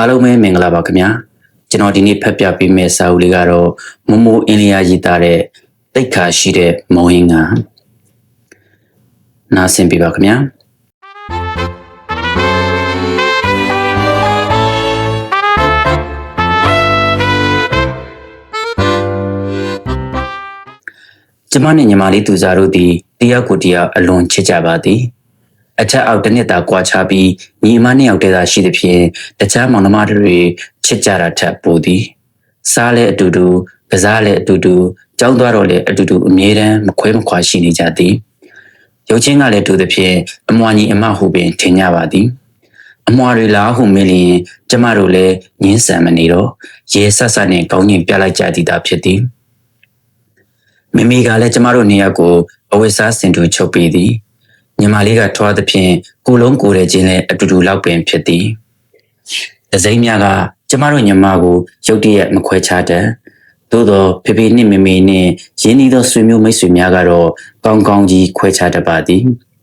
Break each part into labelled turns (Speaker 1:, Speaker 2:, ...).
Speaker 1: အားလုံးပဲမင်္ဂလာပါခင်ဗျာကျွန်တော်ဒီနေ့ဖတ်ပြပေးမယ့်စာအုပ်လေးကတော့မမိုးအင်းလျာရေးသားတဲ့တိတ်ခါရှိတဲ့မုံဟင်းကနားဆင်ပြပါခင်ဗျာကျမနဲ့ညီမလေးသူစားတို့သည်တယောက်ကိုတယောက်အလွန်ချစ်ကြပါသည် အချက်အောက်တစ်နှစ်သာကွာခြားပြီးညီမနှစ်ယောက်တည်းသာရှိသဖြင့်တခြားမောင်နှမတွေချစ်ကြတာထက်ပိုသည်စားလဲအတူတူကစားလဲအတူတူကြောင်းသွားတော့လဲအတူတူအမြဲတမ်းမခွဲမခွာရှိနေကြသည်ရုပ်ချင်းကလည်းတူသဖြင့်အမွာညီအမဟုပင်ထင်ကြပါသည်အမွာတွေလားဟုမေးလျင်ကျမတို့လည်းငင်းဆန်မနေတော့ရဲဆက်ဆက်နဲ့ကောင်းကြီးပြလိုက်ကြသည်သာဖြစ်သည်မမီကလည်းကျမတို့နေရာကိုအဝိစားစင်တူချုပ်ပေးသည် ညီမလေးကထွားသဖြင့်ကိုလုံးကိုယ်တဲ့ချင်းလည်းအတူတူလောက်ပင်ဖြစ်သည်။ဒစိမ့်မြကကျမတို့ညီမကိုရုတ်တရက်မခွဲခြားတတ်သို့သောဖေဖေနှင့်မေမေနှင့်ရင်းနှီးသောဆွေမျိုးမိတ်ဆွေများကတော့ကောင်းကောင်းကြီးခွဲခြားတတ်ပါသည်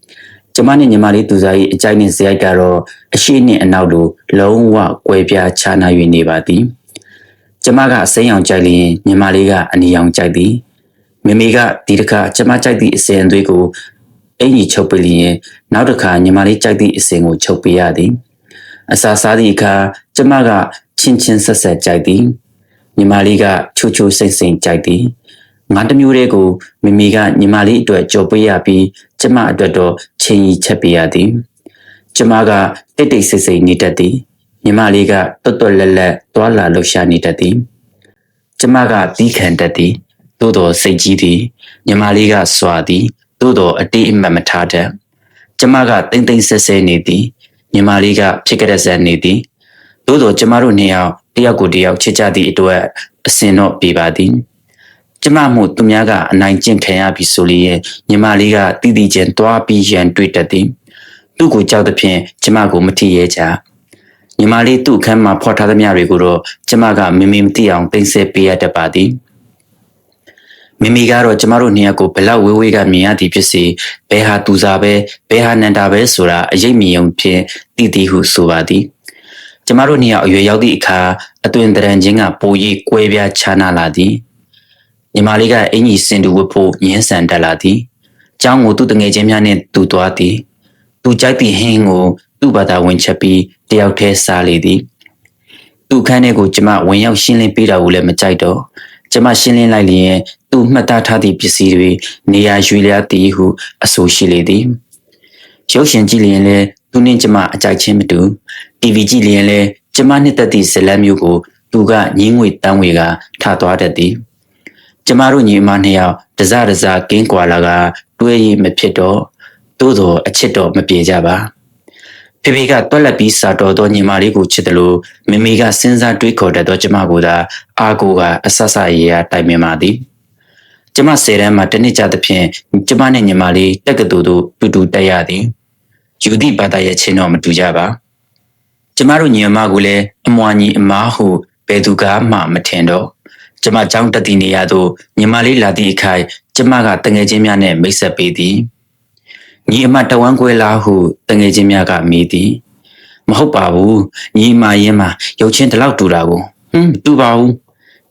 Speaker 1: ။ကျမနဲ့ညီမလေးသူစား၏အကြိုက်နှင့်ဇယိုက်ကတော့အရှိနှင့်အနောက်လိုလုံးဝကွဲပြားခြားနား၍နေပါသည်။ကျမကအစိမ်းအောင်ကြိုက်လျင်ညီမလေးကအနီအောင်ကြိုက်သည်။မေမေကဒီတစ်ခါကျမကြိုက်သည့်အစင်အသွေးကို အင်ကြီးချုပ်ပေးလျင်နောက်တစ်ခါညီမလေးကြိုက်သည့်အစဉ်ကိုချုပ်ပေးရသည်အစာစားသည့်အခါကျမကချင်းချင်းဆက်ဆက်ကြိုက်သည်ညီမလေးကချိုချိုစိမ့်စိမ့်ကြိုက်သည်ငါတမျိုးလေးကိုမိမိကညီမလေးအတွက်ကြော်ပေးရပြီးကျမအတွက်တော့ချင်းကြီးချက်ပေးရသည်ကျမကတိတ်တိတ်ဆိတ်ဆိတ်နေတတ်သည်ညီမလေးကတွတ်တွတ်လက်လက်သွာလာလှုပ်ရှားနေတတ်သည်ကျမကတီးခံတတ်သည်သို့တော်စိတ်ကြီးသည်ညီမလေးကစွာသည် သို့တော်အတိအမှတ်မထားတတ်ကျမကတိမ့်တိမ့်ဆက်ဆဲနေသည်ညီမလေးကဖြစ်ကြတဲ့ဆက်နေသည်သို့တော်ကျမတို့နှစ်ယောက်တယောက်ကိုတယောက်ချစ်ကြသည့်အတွက်အစင်တော့ပြပါသည်ကျမမှုသူများကအနိုင်ကျင့်ခံရပြီဆိုလျင်ညီမလေးကတည်တည်ချင်းတွားပြီးရန်တွေ့တတ်သည်သူ့ကိုကြောက်တဲ့ဖြင့်ကျမကိုမထီရဲကြညီမလေးသူ့အခန်းမှာဖော်ထားသမျှတွေကိုတော့ကျမကမမေမသိအောင်တင်ဆက်ပေးရတတ်ပါသည် မိမိကတော့ကျမတို့နှစ်ယောက်ကိုဘလောက်ဝေးဝေးကမြင်ရသည်ဖြစ်စေဘဲဟာသူစားပဲဘဲဟာနန္တာပဲဆိုတာအရေးမြင်ုံဖြင့်တည်တည်ဟုဆိုပါသည်ကျမတို့နှစ်ယောက်အရွယ်ရောက်သည့်အခါအသွင်တရံချင်းကပို၍ကွဲပြားခြားနာလာသည်ညီမလေးကအင်ကြီးစင်တူဝတ်ဖို့ညှင်းဆန်တက်လာသည်ကျောင်းကိုသူ့တငယ်ချင်းများနှင့်တူသွားသည်သူကြိုက်သည့်ဟင်းကိုသူ့ဘာသာဝင်ချက်ပြီးတယောက်တည်းစားလေသည်သူ့ခန်းထဲကိုကျမဝင်ရောက်ရှင်းလင်းပေးတာကိုလည်းမကြိုက်တော့ကျမရှင်းလင်းလိုက်လျင် သူမှတ်သားထားသည့်ပစ္စည်းတွေနေရာရွေလျားတည်ဟုအဆိုရှိလေသည်ရုပ်ရှင်ကြည့်လျင်လည်းသူနှင့်ကျမအကြိုက်ချင်းမတူ TV ကြည့်လျင်လည်းကျမနှစ်သက်သည့်ဇလံမျိုးကိုသူကငင်းငွေတန်းဝေကထားသွားတတ်သည်ကျမတို့ညီမနှစ်ယောက်တစတစကင်းကွာလာကတွဲရည်မဖြစ်တော့သို့သောအချစ်တော်မပြေကြပါဖေဖေကတွက်လက်ပြီးစာတော်သောညီမလေးကိုချစ်တယ်လို့မမေကစဉ်းစားတွေးခေါ်တတ်သောကျမကိုသာအာကိုကအဆဆရေရာတိုင်ပင်ပါသည် ကျမဆယ်တန်းမှာတနစ်ကြသဖြင့်ကျမနဲ့ညီမလေးတက်ကတူတို့တူတူတက်ရသည်ယူသည့်ဘာသာရဲ့ချင်းတော့မတူကြပါကျမတို့ညီမကိုလည်းအမွာညီအမားဟုဘယ်သူကမှမထင်တော့ကျမကြောင်းတက်တည်နေရသို့ညီမလေးလာသည့်အခါကျမကတငယ်ချင်းများနဲ့မိတ်ဆက်ပေးသည်ညီအမတဝမ်းကွဲလားဟုတငယ်ချင်းများကမေးသည်မဟုတ်ပါဘူးညီမရင်းမှာရုပ်ချင်းတလောက်တူတာကိုဟွန်းတူပါဘူး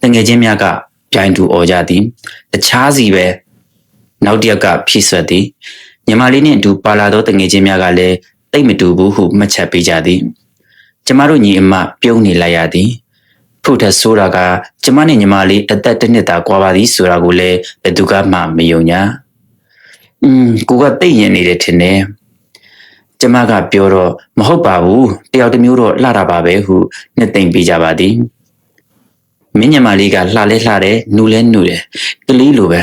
Speaker 1: တငယ်ချင်းများက ပြိုင်တူអော်ကြသည်တခြားစီပဲနောက်တစ်ယောက်ကဖြည့်ဆွတ်သည်ညီမလေးနှင့်အတူပါလာသောတငယ်ချင်းများကလည်းတိတ်မတူဘူးဟုမှတ်ချက်ပေးကြသည်ကျမတို့ညီအမပြုံးနေလိုက်ရသည်ဖို့ထဆိုတာကကျမနဲ့ညီမလေးအသက်တစ်နှစ်သာကွာပါသည်ဆိုတာကိုလည်းဘယ်သူကမှမယုံညာอืมကိုကတိတ်ရင်နေတယ်ထင်တယ်ကျမကပြောတော့မဟုတ်ပါဘူးတယောက်တစ်မျိုးတော့လှတာပါပဲဟုနှစ်သိမ့်ပေးကြပါသည် မင်းညမလေးကလှလဲလှတယ်နူလဲနူတယ်ကလေးလိုပဲ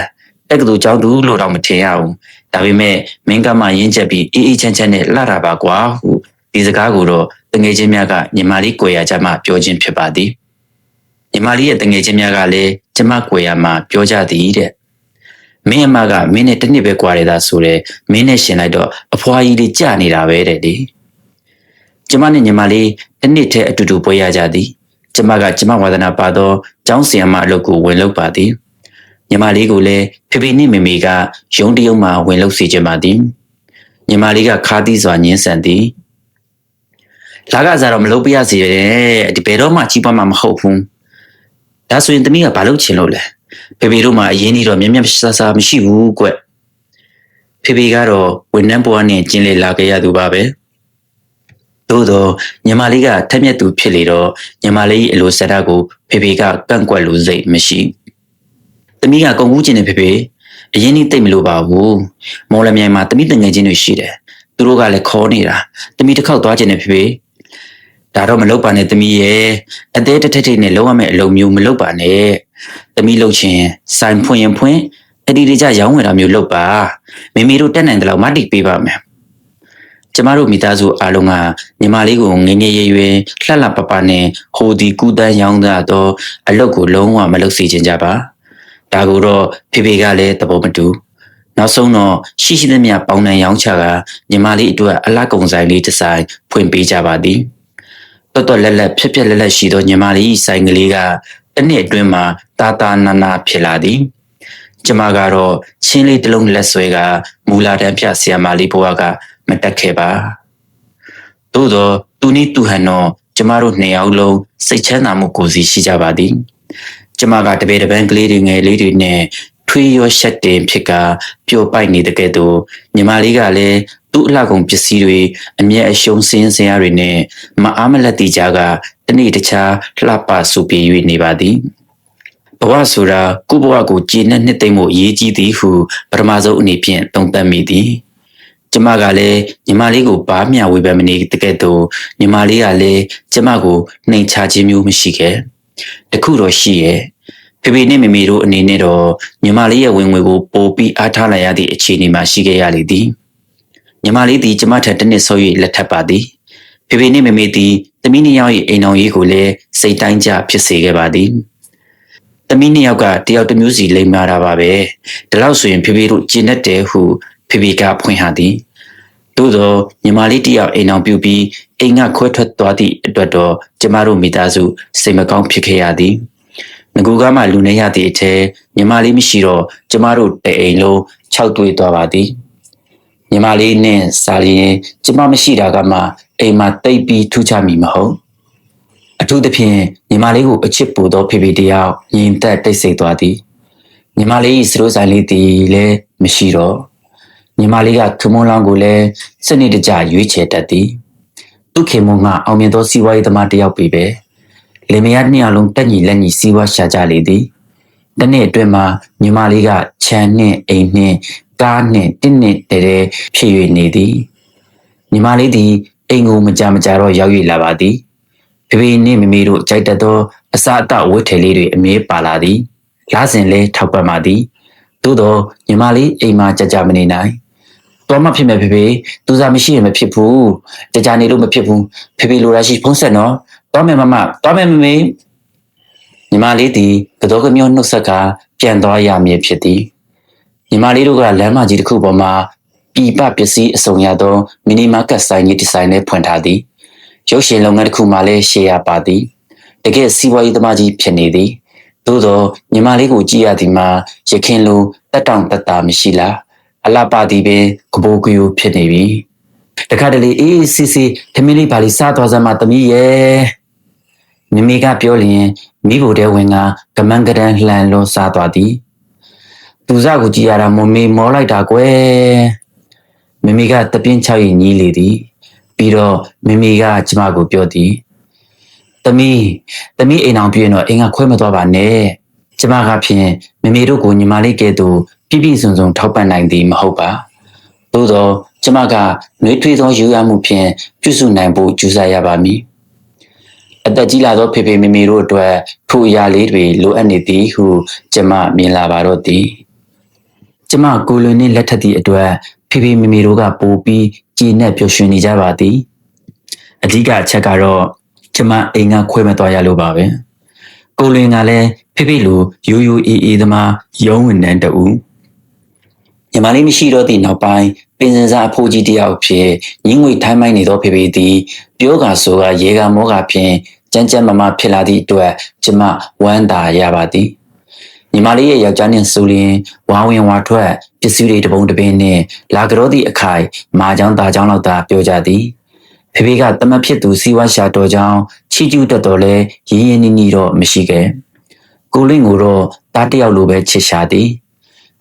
Speaker 1: တက်ကတူကြောင်းသူလို့တော့မထင်ရဘူးဒါပေမဲ့မင်းကမှရင်းချက်ပြီးအေးအေးချမ်းချမ်းနဲ့လှတာပါကွာဟုဒီစကားကိုတော့တငယ်ချင်းများကညီမလေးကိုရကြမှပြောခြင်းဖြစ်ပါသည်ညီမလေးရဲ့တငယ်ချင်းများကလည်းကျမကိုရမှပြောကြသည်တဲ့မင်းအမကမင်းနဲ့တစ်နှစ်ပဲကွာရတာဆိုတော့မင်းနဲ့ရှင်လိုက်တော့အဖွားကြီးလေးကြာနေတာပဲတဲ့လေကျမနဲ့ညီမလေးတစ်နှစ်တည်းအတူတူပွဲရကြသည် ကျမကကျမဝါဒနာပါသောကျောင်းဆရာမအလုပ်ကိုဝင်လုပ်ပါသည်ညီမလေးကိုလည်းဖေဖေနှင့်မေမေကရုံးတရုံမှဝင်လုပ်စေချင်ပါသည်ညီမလေးကခါးသီးစွာညင်းဆန်သည်လာကစားတော့မလုပ်ပြရစီရဲဒီဘယ်တော့မှကြီးပွားမှာမဟုတ်ဘူးဒါဆိုရင်သမီးကဘာလုပ်ချင်လို့လဲဖေဖေတို့မှအရင်ကြီးတော့မြက်မြက်ဆဆမရှိဘူးကွဖေဖေကတော့ဝန်နှန်းပေါ်ကနေကျင်းလေလာခဲ့ရသူပါပဲ သို့တော့ညီမလေးကထက်မြက်သူဖြစ်လေတော့ညီမလေးအလိုစတာကိုဖေဖေကကန့်ကွက်လို့စိတ်မရှိသမီးကကုံကူးကျင်နေဖေဖေအရင်ကြီးတိတ်မလို့ပါဘူးမော်လမြိုင်မှာတမိတငယ်ချင်းတွေရှိတယ်သူတို့ကလည်းခေါ်နေတာတမိတစ်ခေါက်သွားကျင်နေဖေဖေဒါတော့မလုပ်ပါနဲ့တမိရဲ့အသေးတစ်ထက်ထိတ်နဲ့လုံးဝမဲ့အလုံးမျိုးမလုပ်ပါနဲ့တမိလုပ်ချင်စိုင်ဖွင့်ရင်ဖွင့်အဒီဒီကြရောင်းဝယ်တာမျိုးလုပ်ပါမိမိတို့တက်နိုင်တယ်လို့မတိပေးပါမယ် ကျမတို့မိသားစုအားလုံးကညီမလေးကိုငငယ်ရွယ်ရွယ်လှလှပပနဲ့ဟိုဒီကူတန်းရောင်းတာတော့အလုပ်ကိုလုံးဝမလုပ်စေချင်ကြပါဒါကိုတော့ဖေဖေကလည်းသဘောမတူနောက်ဆုံးတော့ရှိရှိသမျှပေါင်းတန်ရောင်းချကညီမလေးအတွက်အလှကုံဆိုင်လေးတစ်ဆိုင်ဖွင့်ပေးကြပါသည်တော်တော်လက်လက်ဖြက်ဖြက်လက်လက်ရှိသောညီမလေးဆိုင်ကလေးကတစ်နှစ်အတွင်းမှာတာတာနာနာဖြစ်လာသည်ကျမကတော့ချင်းလေးတစ်လုံးလက်ဆွဲကမူလာတန်းပြဆရာမလေးဘဝက မတက်ခဲ့ပါသို့တော့သူနည်းသူဟန်တော့ကျမတို့နှစ်ယောက်လုံးစိတ်ချမ်းသာမှုကိုစီရှိကြပါသည်ကျမကတပေတပန်းကလေးတွေငယ်လေးတွေနဲ့ထွေးရောရှက်တင်ဖြစ်ကပျော်ပိုက်နေတဲ့ကဲ့သို့ညီမလေးကလည်းသူ့အလှကုန်ပစ္စည်းတွေအမျက်အရှုံးစင်းစင်းရတွေနဲ့မအားမလက်တီကြကတနေ့တခြားလှပဆူပြေ၍နေပါသည်ဘဝဆိုတာကိုယ့်ဘဝကိုကြည်နဲ့နှစ်သိမ့်မှုအရေးကြီးသည်ဟုပထမဆုံးအနေဖြင့်သုံးသပ်မိသည် ကျမကလည်းညီမလေးကိုဘာမျှဝေဖန်မနေတကယ်တော့ညီမလေးကလည်းကျမကိုနှိမ်ချခြင်းမျိုးမရှိခဲ့တခုတော့ရှိရဲ့ဖေဖေနဲ့မေမေတို့အနေနဲ့တော့ညီမလေးရဲ့ဝင်ငွေကိုပိုပြီးအားထားလိုက်ရသည့်အခြေအနေမှာရှိခဲ့ရလေသည်ညီမလေးသည်ကျမထက်တစ်နှစ်ဆော၍လက်ထပ်ပါသည်ဖေဖေနဲ့မေမေသည်သမီးနှစ်ယောက်၏အိမ်တော်ရေးကိုလည်းစိတ်တိုင်းကြဖြစ်စေခဲ့ပါသည်သမီးနှစ်ယောက်ကတယောက်တစ်မျိုးစီလိမ္မာတာပါပဲဒါလို့ဆိုရင်ဖေဖေတို့ကျင့်တတ်တယ်ဟု ဖေဖေကဖွင့်ဟသည်သို့သောညီမလေးတယောက်အိမ်အောင်ပြုပြီးအိမ်ကခွဲထွက်သွားသည့်အတွက်တော့ကျမတို့မိသားစုစိတ်မကောင်းဖြစ်ခဲ့ရသည်ငကူကမှလူနေရသည့်အထဲညီမလေးမရှိတော့ကျမတို့တအိမ်လုံးခြောက်သွေးသွားပါသည်ညီမလေးနဲ့စာလျင်ကျမမရှိတာကမှအိမ်မှာတိတ်ပြီးထူးခြားမိမဟုတ်အထူးသဖြင့်ညီမလေးကိုအချစ်ပူသောဖေဖေတယောက်ညီသက်တိတ်ဆိတ်သွားသည်ညီမလေးစရိုးဆိုင်လေးတည်လည်းမရှိတော့ ညီမလေးကခမွန်လောင်းကိုလည်းစနစ်တကျရွေးချယ်တတ်သည်သူခင်မွန်ကအောင်မြင်သောစီးပွားရေးသမားတယောက်ပေပဲလင်မယားနှစ်ယောက်လုံးတက်ညီလက်ညီစီးပွားရှာကြလေသည်တနေ့အတွင်းမှာညီမလေးကခြံနှင့်အိမ်နှင့်ကားနှင့်တင့်နှင့်တဲတဲဖြစ်၍နေသည်ညီမလေးသည်အိမ်ကိုမကြမကြတော့ရောက်၍လာပါသည်ဖေဖေနှင့်မမေတို့ကြိုက်တတ်သောအစာအသောက်ဝတ်ထည်လေးတွေအမြဲပါလာသည်လာစဉ်လဲထောက်ပံ့ပါသည်သို့တော့ညီမလေးအိမ်မှာကြကြမနေနိုင် တော်မှဖြစ်မယ်ဖေဖေသူစားမရှိရင်မဖြစ်ဘူးကြကြနေလို့မဖြစ်ဘူးဖေဖေလိုရရှိဖုံးဆက်နော်တော်မယ်မမတော်မယ်မမေညီမလေးသည်ကတော့ကမျိုးနှုတ်ဆက်ကပြန်သွားရမည်ဖြစ်သည်ညီမလေးတို့ကလမ်းမကြီးတစ်ခုပေါ်မှာပြည်ပပစ္စည်းအစုံရသောမီနီမာကတ်ဆိုင်ကြီးဒီဇိုင်းနဲ့ဖွင့်ထားသည်ရုပ်ရှင်လုပ်ငန်းတစ်ခုမှလည်းရှယ်ယာပါသည်တကယ်စီးပွားရေးသမားကြီးဖြစ်နေသည်သို့သောညီမလေးကိုကြည့်ရသည်မှာရခင်လိုတက်တောင့်တက်တာမရှိလား အလှပသည်ပင်ကပိုးကယူဖြစ်နေပြီတခါတလေအေးစီစီထမင်းလေးပါလီစားသွားစမ်းမသမီးရဲ့မမေကပြောလျင်မိဖို့တဲ့ဝင်ကကမန်းကရန်လှန်လွန်စားသွားသည်သူစားကိုကြည်ရတာမမေမောလိုက်တာကွယ်မမေကတပြင်းချောက်ရင်ညီးလေသည်ပြီးတော့မမေကကျမကိုပြောသည်သမီးသမီးအိမ်အောင်ပြင်းတော့အိမ်ကခွဲမသွားပါနဲ့ကျမကဖြင့်မမေတို့ကိုညီမလေးကဲ့သို့ ပြည့်ပြည့်စုံစုံထောက်ပံ့နိုင်သည်မဟုတ်ပါသို့သောကျမကနှွေးထွေးသောယူရမှုဖြင့်ပြုစုနိုင်ဖို့ကြိုးစားရပါမည်အသက်ကြီးလာသောဖေဖေမေမေတို့အတွက်ထိုအရာလေးတွေလိုအပ်နေသည်ဟုကျမမြင်လာပါတော့သည်ကျမကိုလွင်နှင့်လက်ထပ်သည့်အတွက်ဖေဖေမေမေတို့ကပိုပြီးကြည်နက်ပျော်ရွှင်နေကြပါသည်အဓိကအချက်ကတော့ကျမအိမ်ကခွဲမသွားရလို့ပါပဲကိုလွင်ကလည်းဖေဖေလိုယူယူအေးအေးသမားရုံးဝင်တန်းတူ ညီမလေးမရှိတော့သည့်နောက်ပိုင်းပင်စင်စားအဖိုးကြီးတယောက်ဖြစ်ညင်းငွေထိုင်းမိုင်းနေသောဖေဖေသည်ပြောကာဆိုကရေကမောကဖြင့်ကြမ်းကြမ်းမမဖြစ်လာသည့်အတွက်ကျမဝမ်းသာရပါသည်ညီမလေးရဲ့ယောက်ျားနှင့်ဆိုလျင်ဝါဝင်ဝါထွက်ပစ္စည်းတွေတပုံတပင်းနှင့်လာကြောသည့်အခိုင်မာချောင်းတာချောင်းလောက်သာပြောကြသည်ဖေဖေကတမတ်ဖြစ်သူစီဝါရှာတော်ကြောင့်ချီကျူးတတ်တော်လဲရင်းရင်းနှီးနှီးတော့မရှိခဲ့ကိုလင်းကိုတော့တားတယောက်လိုပဲချစ်ရှာသည်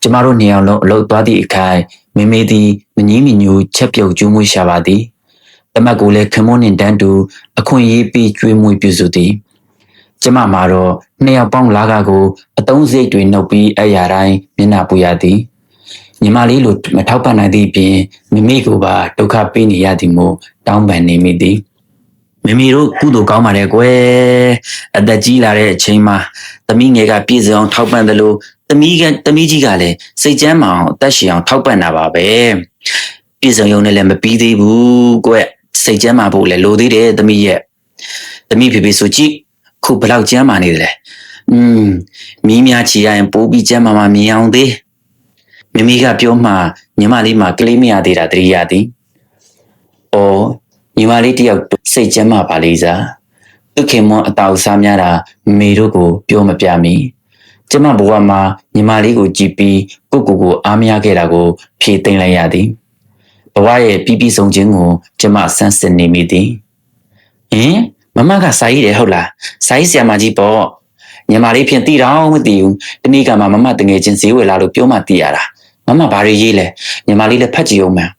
Speaker 1: ကျမတို့နေအောင်လုံးအလုပ်သွားသည့်အခိုင်မေမေသည်မငီးမညူချက်ပြုတ်ကျူးမွေးရှာပါသည်တမတ်ကိုလည်းခမွန်းနှင့်တန်းတူအခွင့်အရေးပြီးကျွေးမွေးပြုစုသည်ကျမမှာတော့နှစ်ယောက်ပေါင်းလာကကိုအတုံးစိတ်တွေနှုတ်ပြီးအရာတိုင်းမျက်နှာပူရသည်ညီမလေးလိုမထောက်ပံ့နိုင်သည့်အပြင်မိမိကိုပါဒုက္ခပေးနေရသည်မို့တောင်းပန်နေမိသည်မိမိတို့ကုသိုလ်ကောင်းပါတယ်ကွယ်အသက်ကြီးလာတဲ့အချိန်မှာသမီးငယ်ကပြည့်စုံအောင်ထောက်ပံ့တယ်လို့ သမီးကသမီးကြီးကလည်းစိတ်ကျမ်းမအောင်အသက်ရှင်အောင်ထောက်ပံ့တာပါပဲပြည့်စုံရုံနဲ့လည်းမပြီးသေးဘူးကွယ်စိတ်ကျမ်းမာဖို့လည်းလိုသေးတယ်သမီးရဲ့သမီးဖေဖေဆိုကြည့်ခုဘယ်လောက်ကျမ်းမာနေတယ်လဲอืมမီးများချီရရင်ပိုးပြီးကျမ်းမာမှမြင်အောင်သေးမိမိကပြောမှညီမလေးမှကလေးမရသေးတာတတိယသည်။အော်ညီမလေးတယောက်စိတ်ကျမ်းမာပါလိမ့်စား။သူခင်မွန်အတောက်စားများတာမေတို့ကို ပြောမပြမီ။ ကျမဘဝမှာညီမလေးကိုကြည်ပြီးကိုကိုကိုအားမရခဲ့တာကို ဖြေသိမ့်လိုက်ရသည်။ဘဝရဲ့ပြီးပြီးဆုံးခြင်းကို ကျမဆန်းစစ်နေမိသည်။ဟင်မမကစာရေးတယ်ဟုတ်လား။စာရေးဆရာမကြီးပေါ့။ညီမလေးဖြင့်တည်တော်မသိဘူး။တနေ့ကမှမမတငယ်ချင်းဈေးဝယ်လာလို့ပြောမှတည်ရတာ။မမဘာတွေရေးလဲညီမလေးလည်းဖတ်ကြည့်အောင်မှန်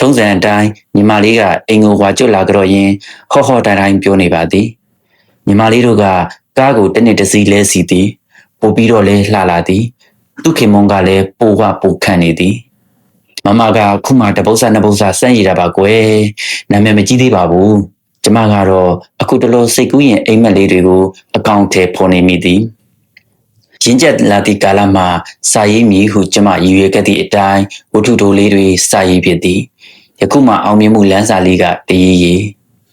Speaker 1: ထုံးစံအတိုင်းညီမလေးကအိမ်ကိုဝါကျွတ်လာကြတော့ရင်ဟော့ဟော့တိုင်းတိုင်းပြောနေပါသည်ညီမလေးတို့ကကားကိုတစ်နှစ်တစ်စီးလဲစီသည် ပို့ပြီးတော့လဲလှလာသည်သူခင်မွန်ကလည်းပိုကပိုခန့်နေသည်မမကခုမှတပု္ပ္ပစာနှစ်ပု္ပ္ပစာစမ်းရည်တာပါကွယ်နာမည်မကြီးသေးပါဘူးကျမကတော့အခုတလောစိတ်ကူးရင်အိမ်မက်လေးတွေကိုအကောင့်ထဲပေါ်နေမိသည်ရင်းချက်လာသည့်ကာလမှာစာရေးမည်ဟုကျမရည်ရွယ်ခဲ့သည့်အတိုင်းဝတ္ထုတိုလေးတွေစာရေးဖြစ်သည်ယခုမှအောင်မြင်မှုလမ်းစာလေးကတည်ရည်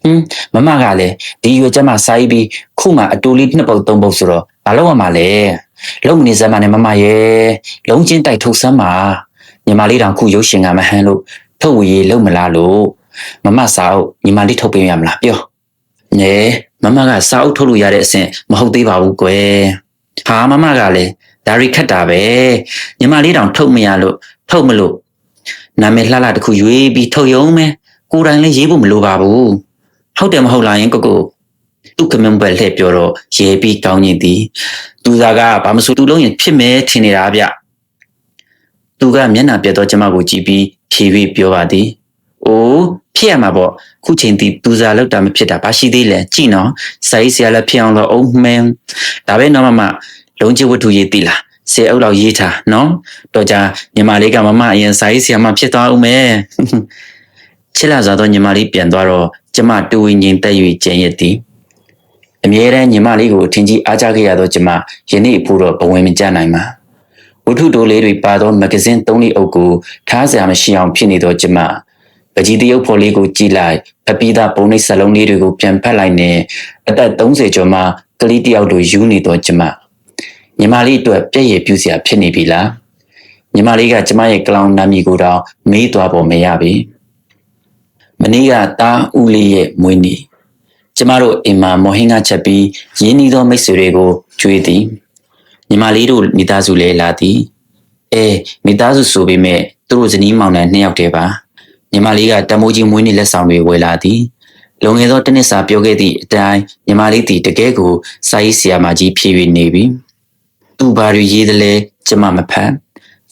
Speaker 1: ဟင်းမမကလည်းဒီရွယ်ကျမစာရေးပြီးခုမှအတူလေးနှစ်ပုတ်သုံးပုတ်ဆိုတော့ ဘာလို့ရမှာလဲလုံမနေစမ်းမနဲ့မမရဲ့လုံးချင်းတိုက်ထုတ်စမ်းပါညီမလေးတောင်ခုရုပ်ရှင်ကမဟန်လို့ထုတ်ဝေရေးလုံမလားလို့မမစာအုပ်ညီမလေးထုတ်ပေးရမလားပြောနဲမမကစာအုပ်ထုတ်လို့ရတဲ့အဆင့်မဟုတ်သေးပါဘူးကွယ်ဟာမမကလည်းဒါရီခတ်တာပဲညီမလေးတောင်ထုတ်မရလို့ထုတ်မလို့နာမည်လှလှတစ်ခုရွေးပြီးထုတ်ရုံပဲကိုယ်တိုင်လည်းရေးဖို့မလိုပါဘူးဟုတ်တယ်မဟုတ်လားယင်ကိုကို သူကမန်ဘယ်လှည့်ပြောတော့ရေးပြီးကောင်းနေသည်သူစားကဘာမဆိုသူလုံးရင်ဖြစ်မယ်ထင်နေတာဗျသူကမျက်နှာပြတ်တော့ကျမကိုကြည့်ပြီးဖြေပြီးပြောပါသည်အိုးဖြစ်ရမှာပေါ့ခုချိန်ဒီသူစားလောက်တာမဖြစ်တာဘာရှိသေးလဲကြည့်နော်စာရေးဆရာလည်းဖြစ်အောင်တော့အုံးမှန်းဒါပဲနော်မမလုံးချဝတ္ထုရေးတိလားဆယ်အုပ်လောက်ရေးထားနော်တော့ကြညီမလေးကမမအရင်စာရေးဆရာမဖြစ်သွားဦးမယ်ချစ်လာစွာတော့ညီမလေးပြန်သွားတော့ကျမတူဝင်းငင်တက်၍ကျင်ရသည် အမြဲတမ်းညီမလေးကိုအထင်ကြီးအားကြခဲ့ရတော့ကျမယနေ့အဖို့တော့ဘဝင်မကြနိုင်ပါဝတ္ထုတိုလေးတွေပါသောမဂဇင်းသုံးလေးအုပ်ကိုထားစရာမရှိအောင်ဖြစ်နေတော့ကျမပကြီးတရုပ်ဖော်လေးကိုကြည့်လိုက်ဖပီးသားပုံနှိပ်စလုံးလေးတွေကိုပြန်ဖက်လိုက်နေအသက်30ကျော်မှကလေးတယောက်လိုယူနေတော့ကျမညီမလေးအတွက်ပြည့်ရပြူစရာဖြစ်နေပြီလားညီမလေးကကျမရဲ့ကလောင်နာမည်ကိုတော့မေးသွားပေါ်မရပြီမနေ့ကတားဦးလေးရဲ့မွေးနေ့ ကျမတို့အိမ်မှာမော်ဟင်းကချက်ပြီးရင်းနှီးသောမိတ်ဆွေတွေကိုကြွေးသည်ညီမလေးတို့မိသားစုလည်းလာသည်အဲမိသားစုဆိုပေမဲ့သူတို့ဇနီးမောင်နှံနှစ်ယောက်တည်းပါညီမလေးကတမိုးကြီးမွေးနေ့လက်ဆောင်တွေဝယ်လာသည်လုံငယ်သောတနစ်စာပြောခဲ့သည့်အတိုင်းညီမလေးသည်တကယ်ကိုစာရေးဆရာမကြီးဖြည့်၍နေပြီသူဘာတွေရေးသလဲကျမမဖတ်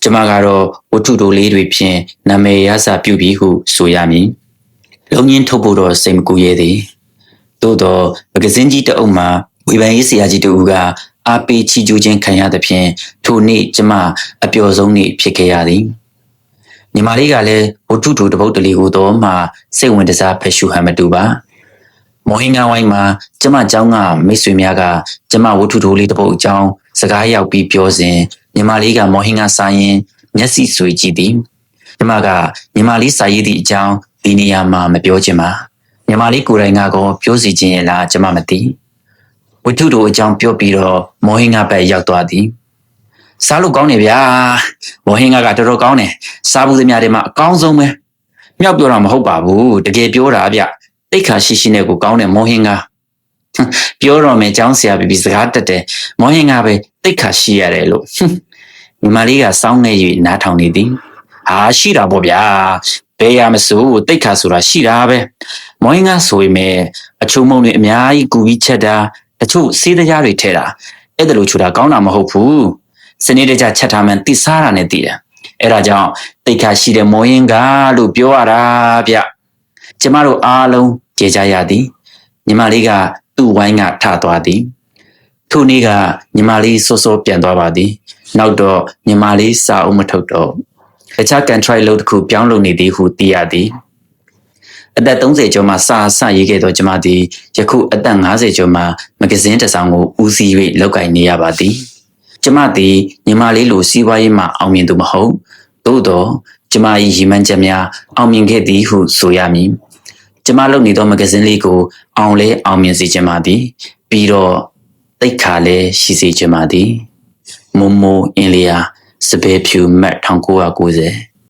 Speaker 1: ကျမကတော့ဝတ္ထုတိုလေးတွေဖြင့်နာမည်ရစာပြုပြီးဟုဆိုရမည်လုံငင်းထုတ်ဖို့တော့စိတ်မကူရဲသည် သို့တော့မဂဇင်းကြီးတအုပ်မှာဝေဖန်ရေးဆရာကြီးတူကအားပေးချီးကျူးခြင်းခံရသဖြင့်ထိုနေ့ကျမအပျော်ဆုံးနေ့ဖြစ်ခဲ့ရသည်ညီမလေးကလည်းဝတ္ထုတူတပုတ်တလီကိုတော့မှစိတ်ဝင်တစားဖက်ရှူဟန်မတူပါမော်ဟင်ငါဝိုင်းမှာကျမเจ้าကမိတ်ဆွေများကကျမဝတ္ထုတိုလေးတပုတ်အကြောင်းစကားရောက်ပြီးပြောစဉ်ညီမလေးကမော်ဟင်ငါစာရင်မျက်စိဆွေကြည့်သည်ညီမကညီမလေးစာရေးသည့်အကြောင်းဒီနေရာမှာမပြောချင်ပါ ညီမလေးကိုယ်တိုင်ကတော့ပြောစီခြင်းရဲ့လားကျမမသိဝတ္ထုတို့အကြောင်းပြောပြီးတော့မော်ဟင်ငါဘက်ရောက်သွားသည်စားလို့ကောင်းနေဗျာမော်ဟင်ငါကတော်တော်ကောင်းတယ်စားဘူးသမျှတွေမှာအကောင်းဆုံးပဲမြောက်ပြောတာမဟုတ်ပါဘူးတကယ်ပြောတာဗျတိတ်ခါရှိရှိနဲ့ကိုကောင်းတယ်မော်ဟင်ငါပြောတော့မယ်ចောင်းဆရာပြီးပြီးစကားတက်တယ်မော်ဟင်ငါပဲတိတ်ခါရှိရတယ်လို့ညီမလေးကစောင်းနေ၍နားထောင်နေသည်ဟာရှိတာပေါ့ဗျာ ဘယ်ရမစိုးတိတ်ခါဆိုတာရှိတာပဲမွိုင်းကဆိုရင်မဲ့အချုံမုံတွေအများကြီးကူပြီးချက်တာတချို့စေးတရားတွေထဲတာအဲ့ဒါလိုချူတာကောင်းတာမဟုတ်ဘူးစနေတကျချက်ထားမှန်တိစားတာနဲ့တည်တယ်အဲ့ဒါကြောင့်တိတ်ခါရှိတဲ့မွိုင်းကလို့ပြောရတာဗျကျမတို့အားလုံးကြေကြရသည်ညီမလေးကသူ့ဝိုင်းကထသွားသည်ထိုနေ့ကညီမလေးစောစောပြန်သွားပါသည် နောက်တော့ညီမလေးစာအုပ်မထုတ်တော့ တခြား country လို့တစ်ခုပြောင်းလုပ်နေသည်ဟုသိရသည်အသက်30ကျော်မှစာဆရေးခဲ့သောကျမသည်ယခုအသက်50ကျော်မှမဂဇင်းတစ်စောင်ကိုဦးစီး၍လောက်ကင်နေရပါသည်ကျမသည်ညီမလေးလိုစီးပွားရေးမှအောင်မြင်သူမဟုတ်သို့သောကျမ၏ရည်မှန်းချက်များအောင်မြင်ခဲ့သည်ဟုဆိုရမည်ကျမလုပ်နေသောမဂဇင်းလေးကိုအောင်လဲအောင်မြင်စေချင်ပါသည်ပြီးတော့တိတ်ခါလဲရှိစေချင်ပါသည်မမိုအင်းလျာ စပယ်ဖြူမတ်1990